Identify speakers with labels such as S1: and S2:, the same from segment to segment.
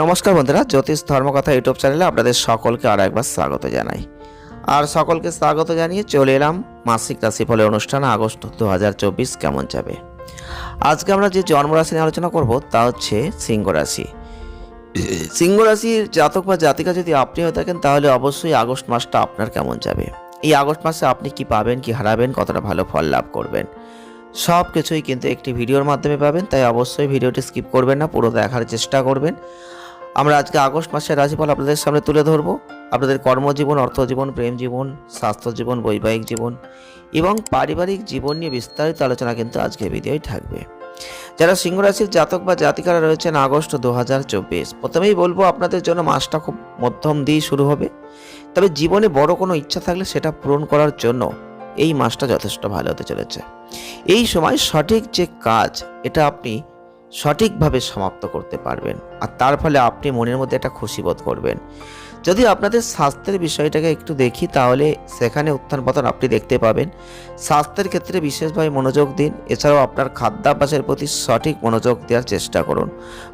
S1: নমস্কার বন্ধুরা, জ্যোতিষ ধর্মকথা ইউটিউব চ্যানেলে আপনাদের সকলকে আর একবার স্বাগত জানাই। আর সকলকে স্বাগত জানিয়ে চলে এলাম মাসিক রাশিফলের অনুষ্ঠান আগস্ট দু হাজার চব্বিশ কেমন যাবে। আজকে আমরা যে জন্মরাশি নিয়ে আলোচনা করব তা হচ্ছে সিংহ রাশি। সিংহ রাশির জাতক বা জাতিকা যদি আপনি হয়ে থাকেন, তাহলে অবশ্যই আগস্ট মাসটা আপনার কেমন যাবে? এই আগস্ট মাসে আপনি কি পাবেন, কি হারাবেন, কতটা ভালো ফল লাভ করবেন? সব কিছুই কিন্তু একটি ভিডিওর মাধ্যমে পাবেন, তাই অবশ্যই ভিডিওটি স্কিপ করবেন না, পুরো দেখার চেষ্টা করবেন। আমরা আজকে আগস্ট মাসের রাশিফল আপনাদের সামনে তুলে ধরবো। আপনাদের কর্মজীবন, অর্থজীবন, প্রেম জীবন, স্বাস্থ্য জীবন, বৈবাহিক জীবন এবং পারিবারিক জীবন নিয়ে বিস্তারিত আলোচনা কিন্তু আজকে ভিডিওই থাকবে। যারা সিংহ রাশির জাতক বা জাতিকারা রয়েছেন আগস্ট দু হাজার চব্বিশ, প্রথমেই বলব আপনাদের জন্য মাসটা খুব মধ্যম দিয়ে শুরু হবে। তবে জীবনে বড় কোনো ইচ্ছা থাকলে সেটা পূরণ করার জন্য এই মাসটা যথেষ্ট ভালো হতে চলেছে। এই সময় সঠিক যে কাজ, এটা আপনি সঠিকভাবে সমাপ্ত করতে পারবেন। আর তার ফলে আপনি মনের মধ্যে একটা খুশি বোধ করবেন। যদি আপনাদের স্বাস্থ্যের বিষয়টাকে একটু দেখি, তাহলে সেখানে উত্থান পতন আপনি দেখতে পাবেন। স্বাস্থ্যের ক্ষেত্রে বিশেষভাবে মনোযোগ দিন। এছাড়াও আপনার খাদ্যাভ্যাসের প্রতি সঠিক মনোযোগ দেওয়ার চেষ্টা করুন।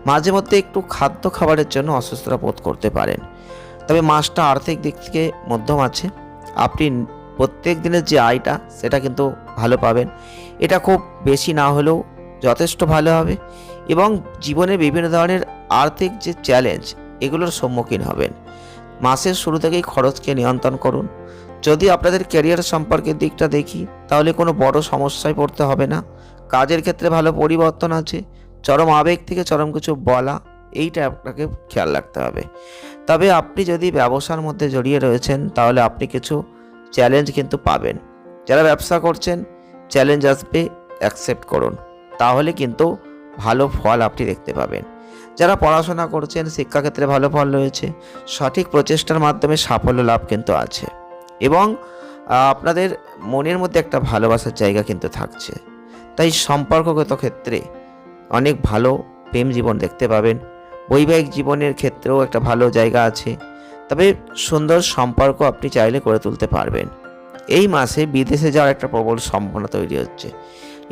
S1: মাঝে মধ্যে একটু খাদ্য খাবারের জন্য অসুস্থতা বোধ করতে পারেন। তবে মাসটা আর্থিক দিক থেকে মধ্যম আছে। আপনি প্রত্যেক দিনের যে আয়টা, সেটা কিন্তু ভালো পাবেন। এটা খুব বেশি না হলেও যথেষ্ট ভালো হবে এবং জীবনে বিভিন্ন ধরনের আর্থিক যে চ্যালেঞ্জ এগুলোর সম্মুখীন হবেন। মাসের শুরু থেকেই খরচকে নিয়ন্ত্রণ করুন। যদি আপনাদের ক্যারিয়ার সম্পর্কের দিকটা দেখি, তাহলে কোনো বড় সমস্যায় পড়তে হবে না। কাজের ক্ষেত্রে ভালো পরিবর্তন আছে, চরম আবেগ থেকে চরম কিছু বলা, এইটা আপনাকে খেয়াল রাখতে হবে। তবে আপনি যদি ব্যবসার মধ্যে জড়িয়ে রয়েছেন, তাহলে আপনি কিছু চ্যালেঞ্জ কিন্তু পাবেন। যারা ব্যবসা করছেন চ্যালেঞ্জ আসবে অ্যাকসেপ্ট করুন। তাহলে কিন্তু ভালো ফল আপনি দেখতে পাবেন। যারা পড়াশোনা করছেন, শিক্ষাক্ষেত্রে ভালো ফল রয়েছে, সঠিক প্রচেষ্টার মাধ্যমে সাফল্য লাভ কিন্তু আছে এবং আপনাদের মনের মধ্যে একটা ভালোবাসার জায়গা কিন্তু থাকছে। তাই সম্পর্কগত ক্ষেত্রে অনেক ভালো প্রেম জীবন দেখতে পাবেন। বৈবাহিক জীবনের ক্ষেত্রেও একটা ভালো জায়গা আছে। তবে সুন্দর সম্পর্ক আপনি চাইলে করে তুলতে পারবেন। এই মাসে বিদেশে যাওয়ার একটা প্রবল সম্ভাবনা তৈরি হচ্ছে।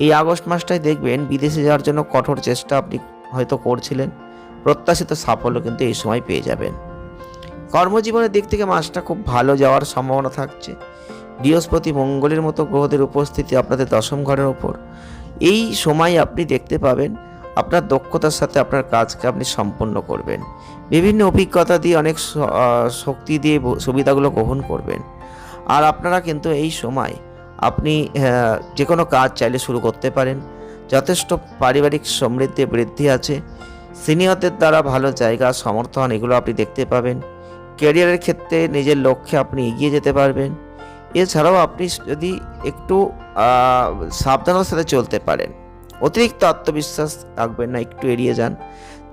S1: এই আগস্ট মাসটায় দেখবেন বিদেশে যাওয়ার জন্য কঠোর চেষ্টা আপনি হয়তো করছিলেন। প্রত্যাশিত সাফল্য কিন্তু এই সময় পেয়ে যাবেন। কর্মজীবনের দিক থেকে মাসটা খুব ভালো যাওয়ার সম্ভাবনা থাকছে। বৃহস্পতি মঙ্গলের মতো গ্রহদের উপস্থিতি আপনাদের দশম ঘরের ওপর এই সময় আপনি দেখতে পাবেন আপনার দক্ষতার সাথে আপনার কাজকে আপনি সম্পন্ন করবেন। বিভিন্ন অভিজ্ঞতা দিয়ে অনেক শক্তি দিয়ে সুবিধাগুলো গ্রহণ করবেন। আর আপনারা কিন্তু এই সময় আপনি আহ, যে কোনো কাজ চাইলে শুরু করতে পারেন। যথেষ্ট পারিবারিক সমৃদ্ধি বৃদ্ধি আছে। সিনিয়রদের দ্বারা ভালো জায়গা সমর্থন এগুলো আপনি দেখতে পাবেন। ক্যারিয়ারের ক্ষেত্রে নিজের লক্ষ্যে আপনি এগিয়ে যেতে পারবেন। এছাড়াও আপনি যদি একটু সাবধানতার সাথে চলতে পারেন অতিরিক্ত আত্মবিশ্বাস রাখবেন না একটু এড়িয়ে যান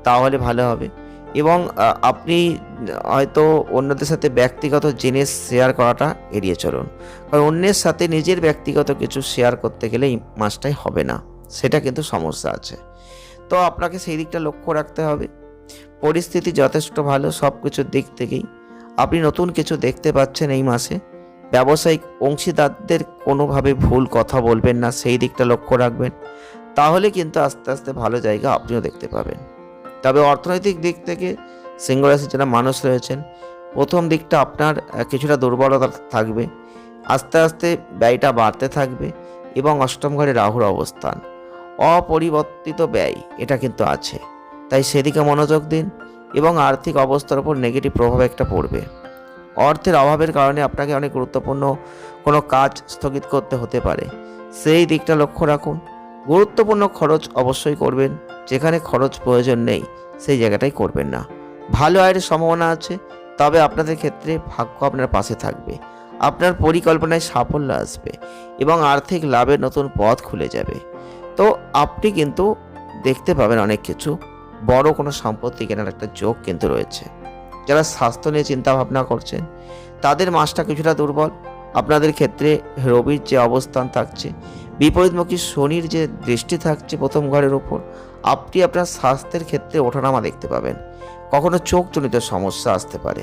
S1: তাহলে ভালো হবে। এবং আপনি, হয়তো অন্যদের সাথে ব্যক্তিগত জিনিস শেয়ার করাটা এড়িয়ে চলুন। কারণ অন্যের সাথে নিজের ব্যক্তিগত কিছু শেয়ার করতে গেলে এই মাসটাই হবে না। সেটা কিন্তু সমস্যা আছে। তো আপনাকে সেই দিকটা লক্ষ্য রাখতে হবে। পরিস্থিতি যথেষ্ট ভালো সব কিছুর দিক থেকেই। আপনি নতুন কিছু দেখতে পাচ্ছেন এই মাসে। ব্যবসায়িক অংশীদারদের কোনোভাবে ভুল কথা বলবেন না, সেই দিকটা লক্ষ্য রাখবেন। তাহলে কিন্তু আস্তে আস্তে ভালো জায়গা আপনিও দেখতে পাবেন। তবে অর্থনৈতিক দিক থেকে সিংহরাশির যারা মানুষ রয়েছেন, প্রথম দিকটা আপনার কিছুটা দুর্বলতা থাকবে। আস্তে আস্তে ব্যয়টা বাড়তে থাকবে এবং অষ্টম ঘরে রাহুর অবস্থান। অপরিবর্তিত ব্যয়, এটা কিন্তু আছে। তাই সেদিকে মনোযোগ দিন এবং আর্থিক অবস্থার উপর নেগেটিভ প্রভাব একটা পড়বে। অর্থের অভাবের কারণে আপনাকে অনেক গুরুত্বপূর্ণ কোনো কাজ স্থগিত করতে হতে পারে। সেই দিকটা লক্ষ্য রাখুন। গুরুত্বপূর্ণ খরচ অবশ্যই করবেন, যেখানে খরচ প্রয়োজন নেই, সেই জায়গাটাই করবেন না। ভালো আয়ের সম্ভাবনা আছে, তবে আপনাদের ক্ষেত্রে ভাগ্য আপনার পাশে থাকবে। আপনার পরিকল্পনায় সাফল্য আসবে এবং আর্থিক লাভের নতুন পথ খুলে যাবে। তো আপনি কিন্তু দেখতে পাবেন অনেক কিছু, বড় কোনো সম্পত্তি কেনার একটা যোগ কিন্তু রয়েছে। যারা স্বাস্থ্য নিয়ে চিন্তা ভাবনা করছেন, তাদের মাসটা কিছুটা দুর্বল। আপনাদের ক্ষেত্রে রবির যে অবস্থান থাকছে বিপরীতমুখী শনির যে দৃষ্টি থাকছে প্রথম ঘরের ওপর, আপনি আপনার স্বাস্থ্যের ক্ষেত্রে ওঠানামা দেখতে পাবেন। কখনো চোখজনিত সমস্যা আসতে পারে।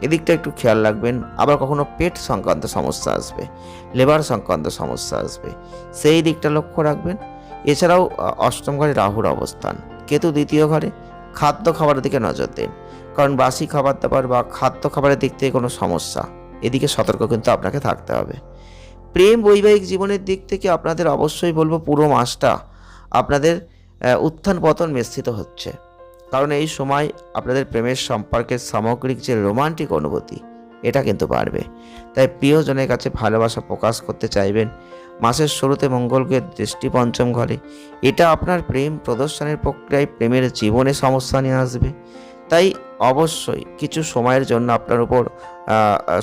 S1: এদিকটা একটু খেয়াল রাখবেন, আবার কখনো পেট সংক্রান্ত সমস্যা আসবে লেবার সংক্রান্ত সমস্যা আসবে। সেই দিকটা লক্ষ্য রাখবেন। এছাড়াও অষ্টম ঘরে রাহুর অবস্থান। কেতু দ্বিতীয় ঘরে, খাদ্য খাবারের দিকে নজর দিন। কারণ বাসি খাবার দাবার বা খাদ্য খাবারের দিক থেকে কোনো সমস্যা। এদিকে সতর্ক কিন্তু আপনাকে থাকতে হবে। প্রেম বৈবাহিক জীবনের দিক থেকে আপনাদের অবশ্যই বলব পুরো মাসটা আপনাদের উত্থান পতন মিশ্রিত হচ্ছে। কারণ এই সময় আপনাদের প্রেমের সম্পর্কের সামগ্রিক যে রোমান্টিক অনুভূতি, এটা কিন্তু বাড়বে। তাই প্রিয়জনের কাছে ভালোবাসা প্রকাশ করতে চাইবেন। মাসের শুরুতে মঙ্গলকে দৃষ্টি পঞ্চম ঘরে। এটা আপনার প্রেম প্রদর্শনের প্রক্রিয়ায় প্রেমের জীবনে সমস্যা নিয়ে আসবে। তাই অবশ্যই কিছু সময়ের জন্য আপনার উপর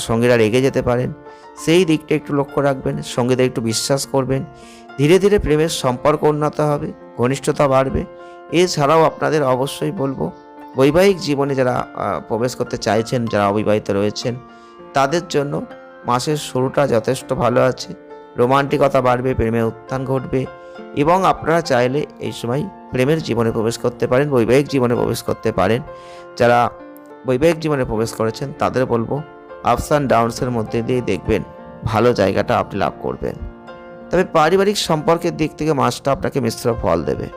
S1: সঙ্গীরা রেগে যেতে পারেন। সেই দিকটা একটু লক্ষ্য রাখবেন, সঙ্গীদের একটু বিশ্বাস করবেন। ধীরে ধীরে প্রেমের সম্পর্ক উন্নত হবে, ঘনিষ্ঠতা বাড়বে। এছাড়াও আপনাদের অবশ্যই বলব, বৈবাহিক জীবনে যারা প্রবেশ করতে চাইছেন, যারা অবিবাহিত রয়েছেন, তাদের জন্য মাসের শুরুটা যথেষ্ট ভালো আছে। রোমান্টিকতা বাড়বে প্রেমে উত্থান ঘটবে এবং আপনারা চাইলে এই সময় প্রেমের জীবনে প্রবেশ করতে পারেন, বৈবাহিক জীবনে প্রবেশ করতে পারেন। যারা বৈবাহিক জীবনে প্রবেশ করেছেন, তাদের বলব আপস অ্যান্ড ডাউনসের মধ্যে দিয়ে দেখবেন ভালো জায়গাটা আপনি লাভ করবেন। তবে পারিবারিক সম্পর্কের দিক থেকে মাসটা আপনাকে মিশ্র ফল দেবে।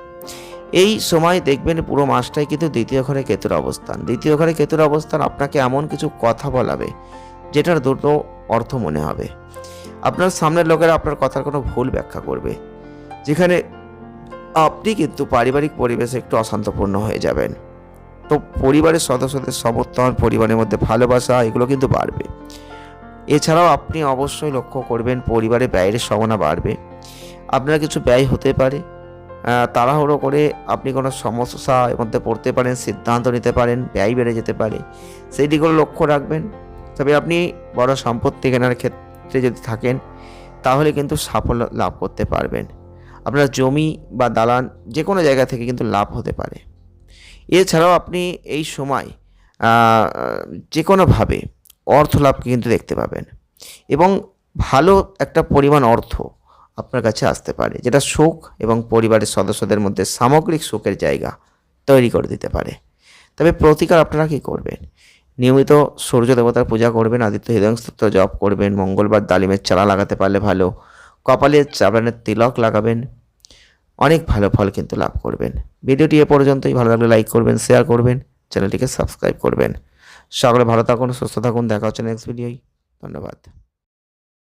S1: এই সময় দেখবেন পুরো মাসটাই কিন্তু দ্বিতীয় ঘরে কেতুর অবস্থান। দ্বিতীয় ঘরে কেতুর অবস্থান আপনাকে এমন কিছু কথা বলাবে, যেটার দুটো অর্থ মনে হবে। আপনার সামনের লোকেরা আপনার কথার কোনো ভুল ব্যাখ্যা করবে। যেখানে আপনি কিন্তু পারিবারিক পরিবেশে একটু অশান্তপূর্ণ হয়ে যাবেন। তো পরিবারের সদস্যদের সমর্থন, পরিবারের মধ্যে ভালোবাসা, এগুলো কিন্তু বাড়বে। এছাড়াও আপনি অবশ্যই লক্ষ্য করবেন পরিবারে ব্যয়ের সম্ভাবনা বাড়বে। আপনার কিছু ব্যয় হতে পারে। তাড়াহুড়ো করে আপনি কোনো সমস্যার মধ্যে পড়তে পারেন, সিদ্ধান্ত নিতে পারেন, ব্যয় বেড়ে যেতে পারে। সেই দিকগুলো লক্ষ্য রাখবেন। তবে আপনি বড় সম্পত্তি কেনার ক্ষেত্রে যদি থাকেন, তাহলে কিন্তু সাফল্য লাভ করতে পারবেন। আপনার জমি বা দালান যে কোনো জায়গা থেকে কিন্তু লাভ হতে পারে। এছাড়াও আপনি এই সময় যে কোনোভাবে অর্থ লাভকে কিন্তু দেখতে পাবেন এবং ভালো একটা পরিমাণ অর্থ আপনার কাছে আসতে পারে, যেটা সুখ এবং পরিবারের সদস্যদের মধ্যে সামগ্রিক সুখের জায়গা তৈরি করে দিতে পারে। তবে প্রতিকার আপনারা কী করবেন? নিয়মিত সূর্য দেবতার পূজা করবেন, আদিত্য হৃদয়স্তোত্র জপ করবেন, মঙ্গলবার ডালিমের চারা লাগাতে পারলে ভালো কপালে চাবানের তিলক লাগাবেন, অনেক ভালো ফল কিন্তু লাভ করবেন। ভিডিওটি এ পর্যন্তই। ভালো লাগলে লাইক করবেন শেয়ার করবেন চ্যানেলটিকে সাবস্ক্রাইব করবেন। সকলে ভালো থাকুন, সুস্থ থাকুন, দেখা হচ্ছে নেক্সট ভিডিওই ধন্যবাদ।